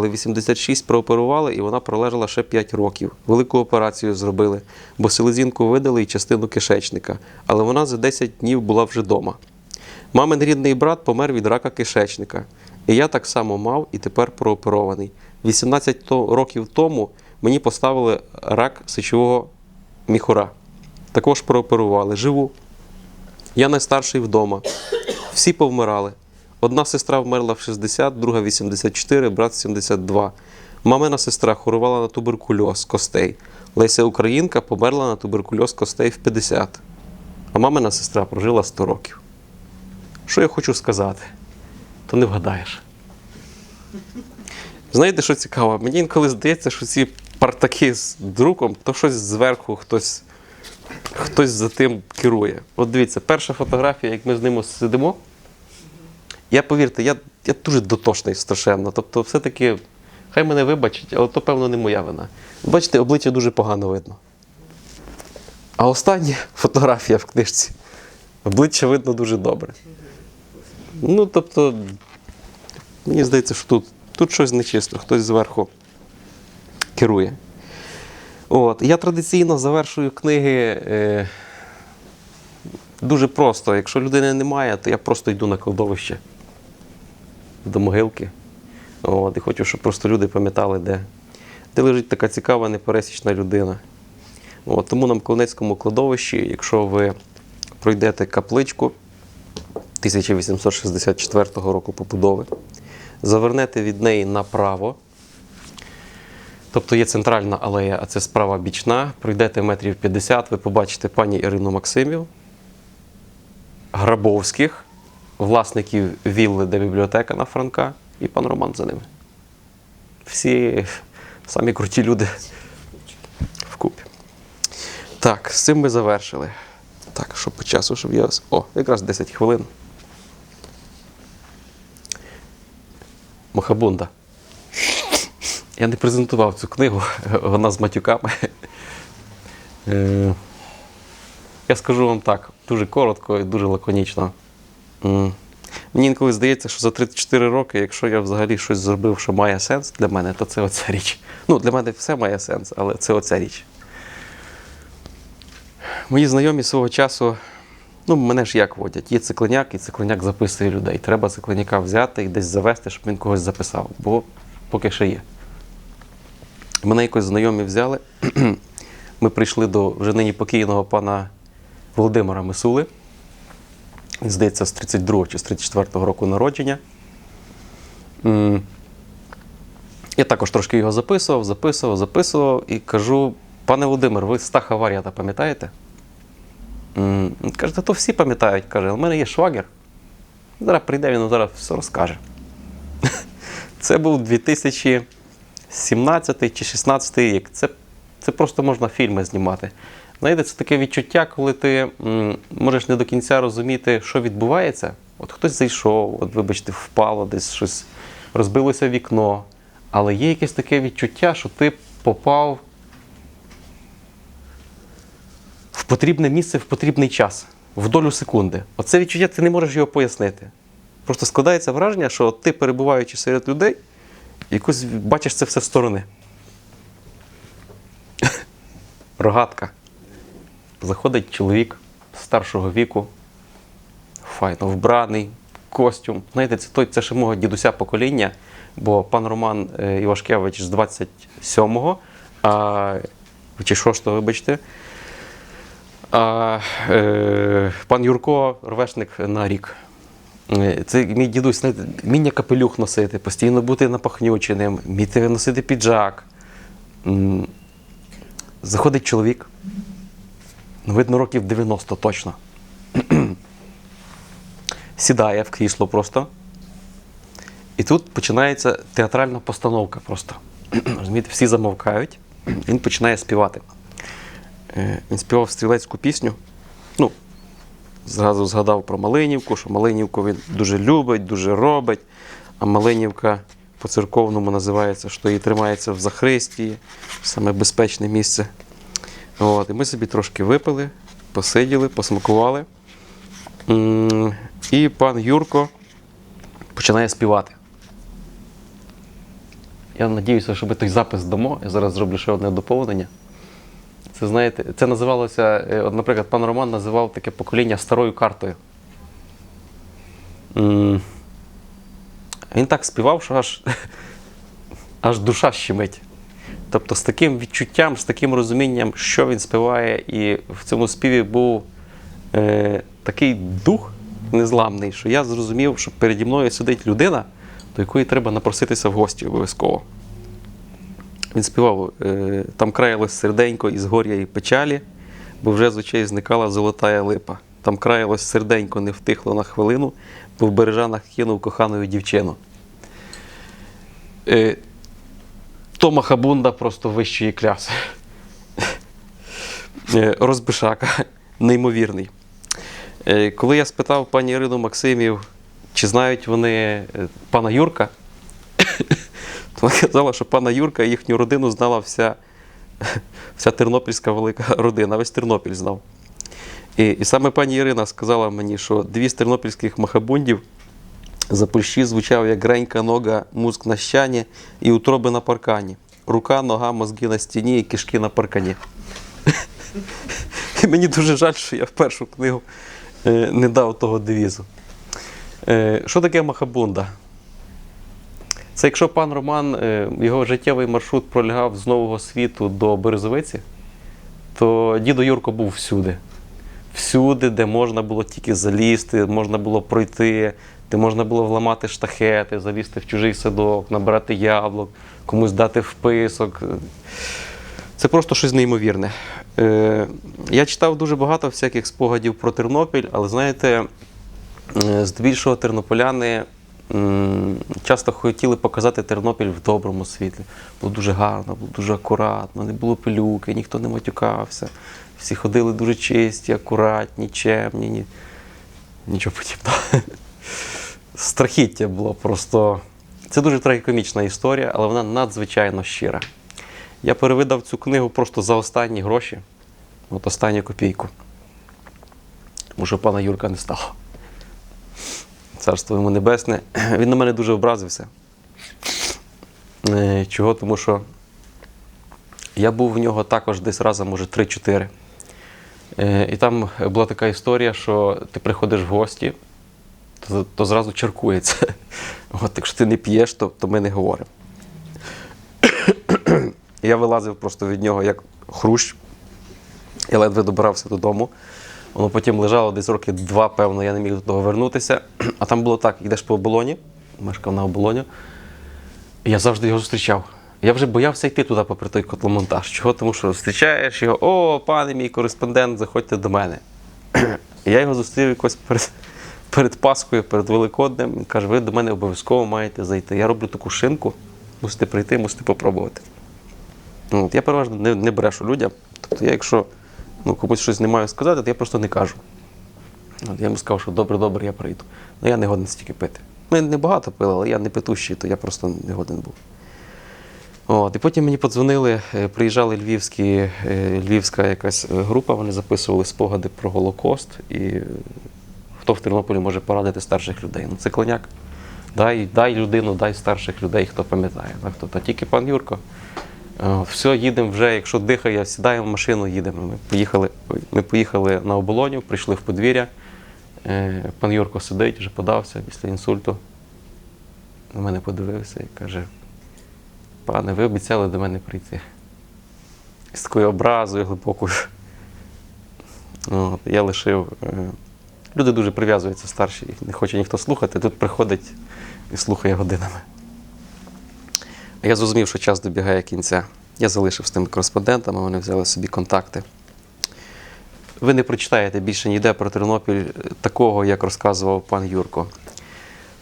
Але 86 прооперували, і вона пролежала ще 5 років. Велику операцію зробили, бо селезінку видали і частину кишечника. Але вона за 10 днів була вже вдома. Мамин рідний брат помер від рака кишечника. І я так само мав і тепер прооперований. 18 років тому мені поставили рак сечового міхура. Також прооперували. Живу. Я найстарший вдома. Всі повмирали. Одна сестра вмерла в 60, друга 84, брат 72. Мамина сестра хворувала на туберкульоз костей. Леся Українка померла на туберкульоз костей в 50. А мамина сестра прожила 100 років. Що я хочу сказати? То не вгадаєш. Знаєте, що цікаво? Мені інколи здається, що ці партаки з друком, то щось зверху хтось, хтось за тим керує. От дивіться, перша фотографія, як ми з ним сидимо. Я повірте, я, я дуже дотошний страшенно. Тобто, все-таки, хай мене вибачить, але то, певно, не моя вина. Бачите, обличчя дуже погано видно. А остання фотографія в книжці. Обличчя видно дуже добре. Ну, тобто, мені здається, що тут, тут щось нечисто, хтось зверху керує. От. Я традиційно завершую книги е, дуже просто. Якщо людини немає, то я просто йду на кладовище до могилки. От, і хочу, щоб просто люди пам'ятали, де, де лежить така цікава, непересічна людина. От, тому на Миколинецькому кладовищі, якщо ви пройдете капличку 1864 року побудови, завернете від неї направо. Тобто є центральна алея, а це справа бічна. Пройдете метрів 50, ви побачите пані Ірину Максимів, Грабовських, власників вілли, де бібліотека на Франка, і пан Роман за ними. Всі самі круті люди вкупі. Так, з цим ми завершили. Так, що по часу, щоб я. О, якраз 10 хвилин. Мохабунда. Я не презентував цю книгу, вона з матюками. Е, Я скажу вам так, дуже коротко і дуже лаконічно. Мені інколи здається, що за 34 роки, якщо я взагалі щось зробив, що має сенс для мене, то це оця річ. Ну, для мене все має сенс, але це оця річ. Мої знайомі свого часу, ну, мене ж як водять, є цикленяк, і цикленяк записує людей. Треба цикленяка взяти і десь завести, щоб він когось записав, бо поки ще є. Мене якось знайомі взяли. Ми прийшли до вже нині покійного пана Володимира Мисули. Здається, з 32 чи з 34 року народження. Я також трошки його записував, записував, записував і кажу: пане Володимир, ви Стаха Вар'ята пам'ятаєте? Каже, то всі пам'ятають. Каже, у мене є швагер. Зараз прийде, він зараз все розкаже. Це був 2017 чи 16 рік. Це, це просто можна фільми знімати. Знаєте, це таке відчуття, коли ти можеш не до кінця розуміти, що відбувається. От хтось зайшов, от, вибачте, впало, десь щось розбилося вікно. Але є якесь таке відчуття, що ти попав в потрібне місце в потрібний час, в долю секунди. Оце відчуття ти не можеш його пояснити. Просто складається враження, що ти, перебуваючи серед людей, якось бачиш це все з сторони. Рогатка. Заходить чоловік старшого віку, файно вбраний, костюм. Знаєте, це той, це ще мого дідуся покоління, бо пан Роман е, Івашкевич з 27-го, а, чи 6-го, вибачте. А е, пан Юрко ровесник на рік. Е, Це мій дідусь, знаєте, вміння капелюх носити, постійно бути напахнюченим, вміти носити піджак. Заходить чоловік, ну, видно, років 90 точно. Сідає в крісло просто. І тут починається театральна постановка просто. Розумієте, всі замовкають, він починає співати. Е, Він співав стрілецьку пісню. Ну, зразу згадав про Малинівку, що Малинівку він дуже любить, дуже робить. А Малинівка по-церковному називається, що її тримається в Захристії, саме безпечне місце. От, і ми собі трошки випили, посиділи, посмакували. І пан Юрко починає співати. Я надіюся, що ми той запис дамо. Я зараз зроблю ще одне доповнення. Це знаєте, це називалося, е, от, наприклад, пан Роман називав таке покоління старою картою. Він так співав, що аж, аж душа щемить. Тобто з таким відчуттям, з таким розумінням, що він співає, і в цьому співі був е, такий дух незламний, що я зрозумів, що переді мною сидить людина, до якої треба напроситися в гості обов'язково. Він співав е, там краялось серденько із горя і печалі, бо вже з очей зникала золотая липа. Там краялось серденько не втихло на хвилину, бо в бережанах кинув кохану дівчину. Е, Тома Хабунда просто вищої кляси. Е, Розбишака, неймовірний. Е, Коли я спитав пані Ірину Максимів, чи знають вони е, пана Юрка, то вона казала, що пана Юрка і їхню родину знала вся, вся тернопільська велика родина, весь Тернопіль знав. І, і саме пані Ірина сказала мені, що дві з тернопільських махабундів за Польщі звучав як гренька нога, мозк на щані і утроби на паркані. Рука, нога, мозги на стіні і кишки на паркані. Мені дуже жаль, що я в першу книгу е, не дав того девізу. Е, Що таке махабунда? Це якщо пан Роман, е, його життєвий маршрут пролягав з Нового світу до Березовиці, то дідо Юрко був всюди. Всюди, де можна було тільки залізти, можна було пройти, де можна було вламати штахети, залізти в чужий садок, набрати яблук, комусь дати вписок. Це просто щось неймовірне. Е, я читав дуже багато всяких спогадів про Тернопіль, але знаєте, е, здебільшого тернополяни часто хотіли показати Тернопіль в доброму світлі. Було дуже гарно, було дуже акуратно, не було пилюки, ніхто не матюкався. Всі ходили дуже чисті, акуратні, чемні. Ні, нічого подібного. Страхіття було просто. Це дуже трагікомічна історія, але вона надзвичайно щира. Я перевидав цю книгу просто за останні гроші, от останню копійку. Тому що пана Юрка не стало. Царство йому небесне. Він на мене дуже образився. Е, Чого? Тому що я був в нього також десь разом, може, 3-4. Е, І там була така історія, що ти приходиш в гості, то, то зразу чаркується. От, якщо ти не п'єш, то, то ми не говоримо. Я вилазив просто від нього як хрущ. Я ледве добирався додому. Воно потім лежало десь роки два, певно, я не міг до того вернутися. А там було так: йдеш по оболоні, мешкав на оболоні, і я завжди його зустрічав. Я вже боявся йти туди попри той котломонтаж. Чого? Тому що зустрічаєш його, о, пане мій кореспондент, заходьте до мене. Я його зустрів якось перед, перед Пасхою, перед Великоднем. Він каже, ви до мене обов'язково маєте зайти. Я роблю таку шинку, мусите прийти, мусите попробувати. Ну, от я переважно не, не брешу людям. Тобто я, якщо ну, комусь щось не маю сказати, то я просто не кажу. От я йому сказав, що добре, добре, я прийду. Ну я не годен стільки пити. Ми не багато пили, але я не петущий, то я просто не годен був. От, і потім мені подзвонили, е, приїжджали львівські, е, львівська якась е, група, вони записували спогади про Голокост. І хто в Тернополі може порадити старших людей? Ну, це клоняк. Дай, дай людину, дай старших людей, хто пам'ятає. Так, то, та тільки пан Юрко. Все, їдемо вже, якщо дихає, сідаємо в машину, їдемо. Ми поїхали, ми поїхали на оболоню, прийшли в подвір'я. Пан Юрко сидить, вже подався після інсульту. На мене подивився і каже: пане, ви обіцяли до мене прийти. З такою образою глибокою. От, я лишив. е, Люди дуже прив'язуються старші, їх не хоче ніхто слухати. Тут приходить і слухає годинами. А Я зрозумів, що час добігає кінця. Я залишив з тими кореспондентами, вони взяли собі контакти. Ви не прочитаєте більше ніде про Тернопіль е, такого, як розказував пан Юрко.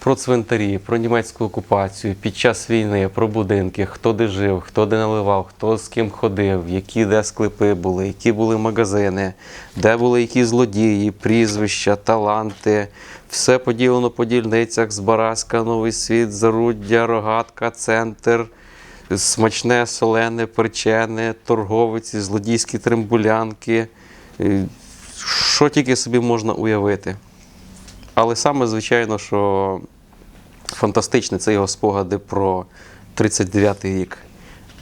Про цвинтарі, про німецьку окупацію під час війни, про будинки, хто де жив, хто де наливав, хто з ким ходив, які де склепи були, які були магазини, де були які злодії, прізвища, таланти. Все поділено по дільницях, Збаразька, Новий Світ, Заруддя, Рогатка, Центр, смачне, солене, перчене, торговиці, злодійські трембулянки. Е, Що тільки собі можна уявити. Але саме, звичайно, що фантастичне це його спогади про 39-й рік.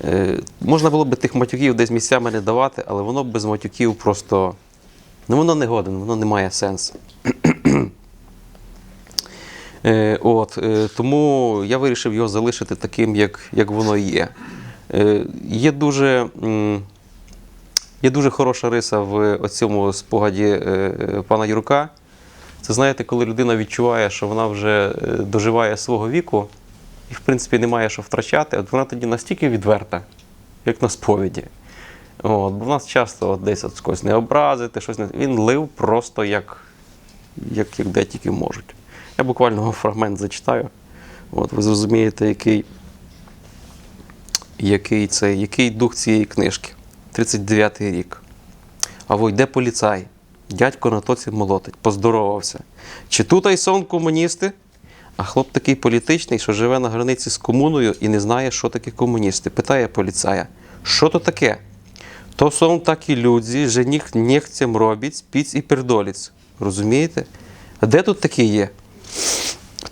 Е, можна було б тих матюків десь місцями не давати, але воно без матюків просто. Ну, воно не годен, воно не має сенсу. Е, от, е, тому я вирішив його залишити таким, як, як воно є. Є, дуже, є дуже хороша риса в цьому спогаді пана Юрка. Це знаєте, коли людина відчуває, що вона вже е, доживає свого віку і, в принципі, немає що втрачати, от вона тоді настільки відверта, як на сповіді. От, бо в нас часто от десь от когось не образити, щось не. Він лив просто як, як, як де тільки можуть. Я буквально фрагмент зачитаю. От, ви зрозумієте, який, який, це, який дух цієї книжки. 39-й рік. А во йде поліцай. Дядько на тоці молотить, поздоровався. Чи тут ай сон комуністи? А хлоп такий політичний, що живе на границі з комуною і не знає, що таке комуністи. Питає поліцая, що то таке? То сон такі людзі, що ніх нехцем робить, спіць і пердоліць. Розумієте? А де тут такі є?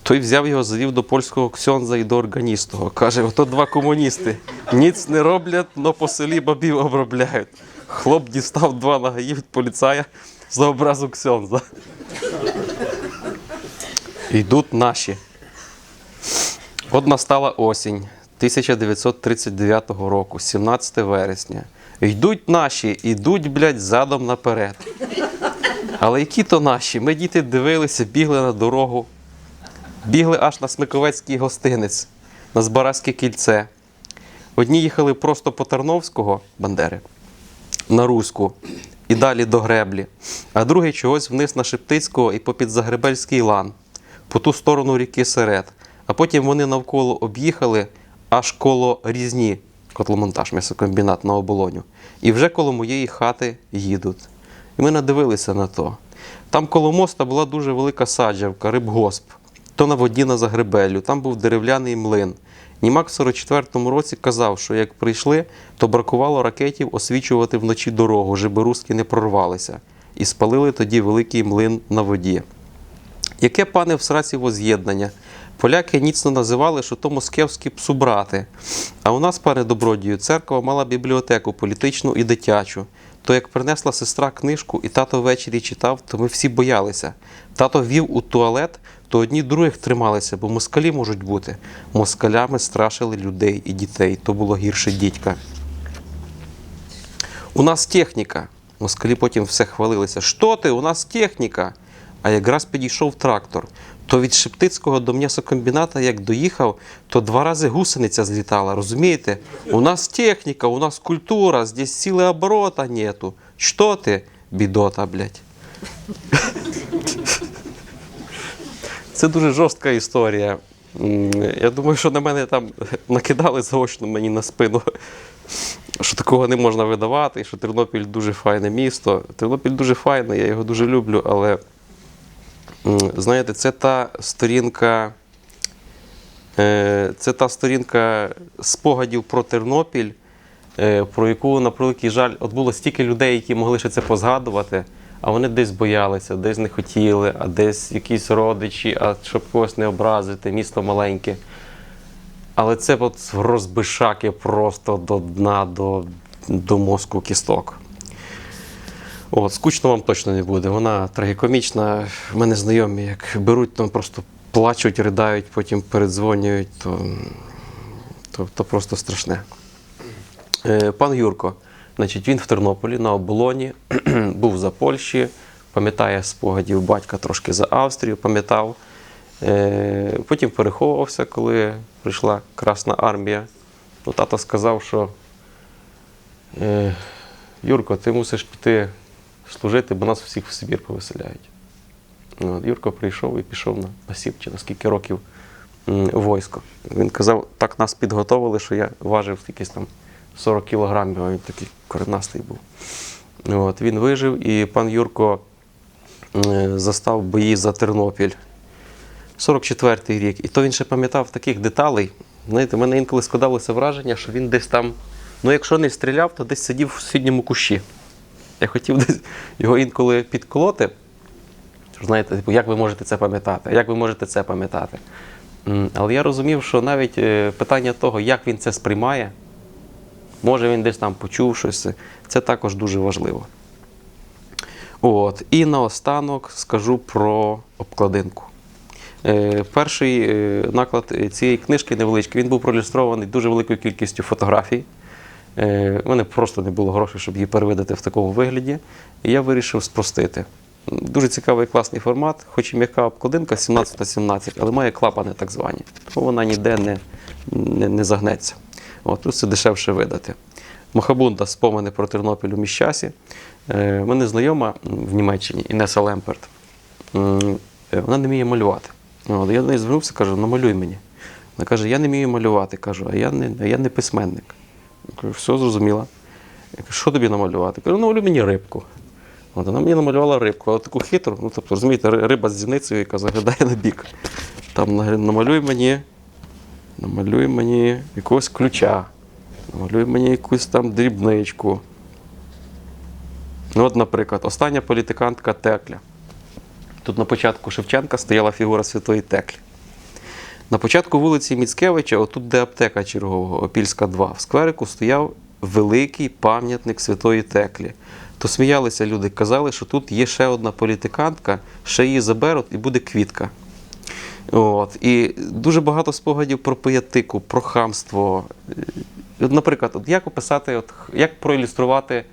Той взяв його, завів до польського ксьонза і до органістого. Каже: ото два комуністи. Ніц не роблять, но по селі бабів обробляють. Хлоп дістав два нагаї від поліцая за образу ксьонза. Йдуть наші. От настала осінь 1939 року, 17 вересня. Йдуть наші, йдуть, блядь, задом наперед. Але які то наші? Ми діти дивилися, бігли на дорогу, бігли аж на Смиковецький гостинець, на Збаразьке кільце. Одні їхали просто по Тарновського Бандери на Руську і далі до греблі, а другий чогось вниз на Шептицького і попід Загребельський лан, по ту сторону ріки Серед. А потім вони навколо об'їхали аж коло Різні, котломонтаж, м'ясокомбінат на оболоню. І вже коло моєї хати їдуть. І ми надивилися на то. Там коло моста була дуже велика саджавка, рибгосп. То на воді на Загребелю, там був дерев'яний млин. Німак в 44-му році казав, що як прийшли, то бракувало ракетів освічувати вночі дорогу, щоб руски не прорвалися. І спалили тоді великий млин на воді. Яке пане в сраці воз'єднання? Поляки ніцно називали, що то москевські псубрати. А у нас, пане добродію, церква мала бібліотеку політичну і дитячу. То як принесла сестра книжку, і тато ввечері читав, то ми всі боялися. Тато вів у туалет, то одні других трималися, бо москалі можуть бути. Москалями страшили людей і дітей. То було гірше дідька. У нас техніка. Москалі потім все хвалилися. Що ти? У нас техніка. А якраз підійшов трактор. То від Шептицького до м'ясокомбіната, як доїхав, то два рази гусениця злітала. Розумієте? У нас техніка, у нас культура, здесь сили оборота нету. Що ти, бідота, блядь? Це дуже жорстка історія. Я думаю, що на мене там накидали заочно мені на спину, що такого не можна видавати, що Тернопіль дуже файне місто. Тернопіль дуже файне, я його дуже люблю, але знаєте, це та сторінка. е, Це та сторінка спогадів про Тернопіль, е, про яку, на превеликий жаль, от було стільки людей, які могли ще це позгадувати, а вони десь боялися, десь не хотіли, а десь якісь родичі, а щоб когось не образити, місто маленьке. Але це от розбишаки просто до дна, до, до мозку кісток. От, скучно вам точно не буде. Вона трагікомічна. В мене знайомі, як беруть, там просто плачуть, ридають, потім передзвонюють, то, то, то просто страшне. Е, Пан Юрко, значить, він в Тернополі на оболоні, був за Польщі, пам'ятає спогадів батька трошки за Австрію, пам'ятав. Е, Потім переховувався, коли прийшла Красна армія. Ну, тато сказав, що е, Юрко, ти мусиш піти служити, бо нас всіх в Сибір повиселяють. Ну, От, Юрко прийшов і пішов на, на на скільки років м. Він казав, так нас підготовили, що я важив якісь там 40 кілограмів, а він такий коренастий був. От, він вижив, і пан Юрко застав бої за Тернопіль. 44-й рік. І то він ще пам'ятав таких деталей. Знаєте, в мене інколи складалося враження, що він десь там, ну якщо не стріляв, то десь сидів в сусідньому кущі. Я хотів десь його інколи підколоти. Знаєте, типу, як ви можете це пам'ятати? Як ви можете це пам'ятати? Але я розумів, що навіть е, питання того, як він це сприймає, може він десь там почув щось, це також дуже важливо. От. І наостанок скажу про обкладинку. Е, Перший е, наклад цієї книжки невеличкий, він був проілюстрований дуже великою кількістю фотографій. Е, У мене просто не було грошей, щоб її перевидати в такому вигляді. І я вирішив спростити. Дуже цікавий класний формат, хоч і м'яка обкладинка 17 на 17, але має клапани так звані. Тому вона ніде не, не, не загнеться. От, тут це дешевше видати. Махабунда спомини про Тернопіль у міщасі. Е, мене знайома в Німеччині Інеса Лемперт. Е, Вона не вміє малювати. От, я до неї звернувся, кажу, намалюй мені. Вона каже, я не вмію малювати. Кажу, а я не, я не письменник. Я кажу, все зрозуміло. Я кажу, що тобі намалювати? Кажу, намалюй мені рибку. От вона мені намалювала рибку, але таку хитру, ну тобто, розумієте, риба з зіницею, яка заглядає на бік. Там на- намалюй мені, намалюй мені якогось ключа, намалюй мені якусь там дрібничку. Ну, от, наприклад, остання політикантка Текля. Тут на початку Шевченка стояла фігура Святої Теклі. На початку вулиці Міцкевича, отут, де аптека чергового, Опільська 2, в скверику стояв великий пам'ятник Святої Теклі. То сміялися люди, казали, що тут є ще одна політикантка, ще її заберуть і буде квітка. От. І дуже багато спогадів про пиятику, про хамство. Е, наприклад, от як описати, от, як проілюструвати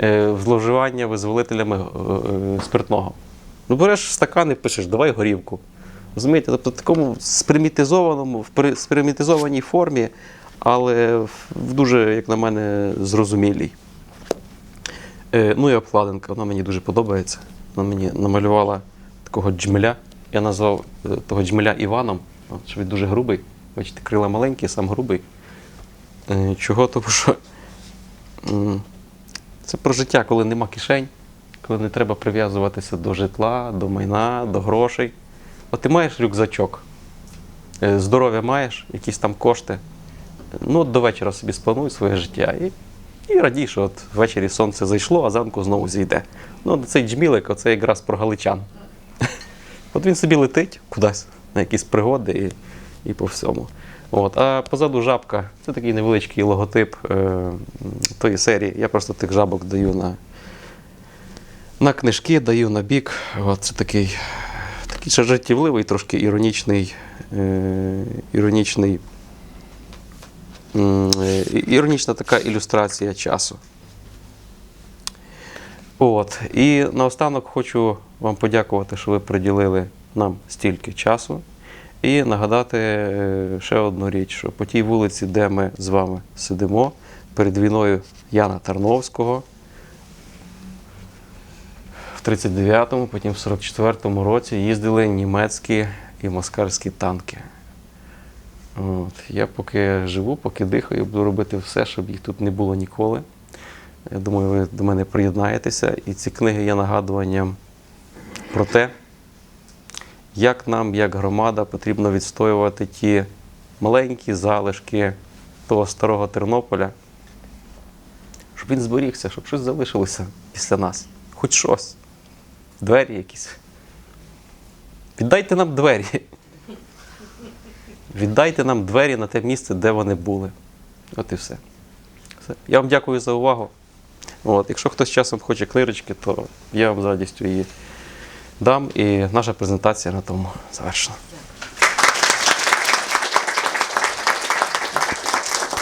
е, зловживання визволителями е, е, спиртного? Ну, береш стакан і пишеш, давай горівку. Розумієте, тобто в такому спримітизованому, в при- спримітизованій формі, але в дуже, як на мене, зрозумілій. Е, ну і обкладинка, вона мені дуже подобається. Вона мені намалювала такого джмеля. Я назвав е, того джмеля Іваном, що він дуже грубий. Бачите, крила маленькі, сам грубий. Е, чого? Тому що це про життя, коли нема кишень, коли не треба прив'язуватися до житла, до майна, до грошей. От ти маєш рюкзачок, е, здоров'я маєш, якісь там кошти. Ну, от до вечора собі сплануй своє життя і, і радій, що от ввечері сонце зайшло, а зранку знову зійде. Ну, цей джмілик, оце якраз про галичан. От він собі летить кудись на якісь пригоди і, і по всьому. От. А позаду жабка це такий невеличкий логотип е, тої серії. Я просто тих жабок даю на, на книжки, даю на бік. От, це такий, такий ще жартівливий, трошки іронічний, е, іронічний, е, іронічна така ілюстрація часу. От. І наостанок хочу вам подякувати, що ви приділили нам стільки часу. І нагадати е, ще одну річ, що по тій вулиці, де ми з вами сидимо, перед війною Яна Тарновського, в 39-му, потім в 44-му році їздили німецькі і москальські танки. От. Я поки живу, поки дихаю, буду робити все, щоб їх тут не було ніколи. Я думаю, ви до мене приєднаєтеся. І ці книги є нагадуванням про те, як нам, як громада, потрібно відстоювати ті маленькі залишки того старого Тернополя, щоб він зберігся, щоб щось залишилося після нас. Хоч щось. Двері якісь. Віддайте нам двері. Віддайте нам двері на те місце, де вони були. От і все. все. Я вам дякую за увагу. От, якщо хтось часом хоче клирочки, то я вам з радістю її дам. І наша презентація на тому завершена.